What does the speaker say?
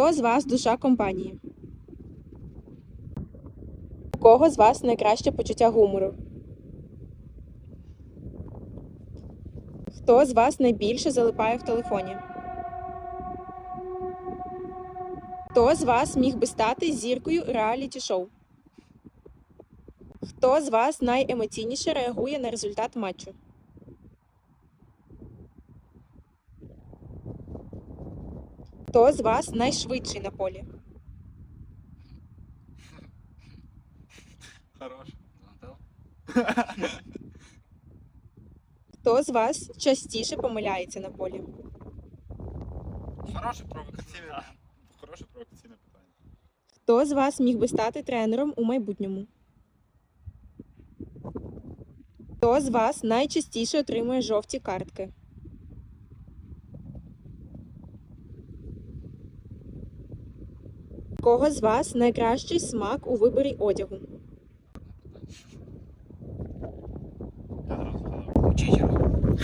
Хто з вас душа компанії? У кого з вас найкраще почуття гумору? Хто з вас найбільше залипає в телефоні? Хто з вас міг би стати зіркою реаліті шоу? Хто з вас найемоційніше реагує на результат матчу? Хто з вас найшвидший на полі? Хорош. Хто з вас частіше помиляється на полі? Хороше провокаційне. Хороше провокаційне питання. Хто з вас міг би стати тренером у майбутньому? Хто з вас найчастіше отримує жовті картки? Кого з вас найкращий смак у виборі одягу? Я зразу згадав. Чичеру.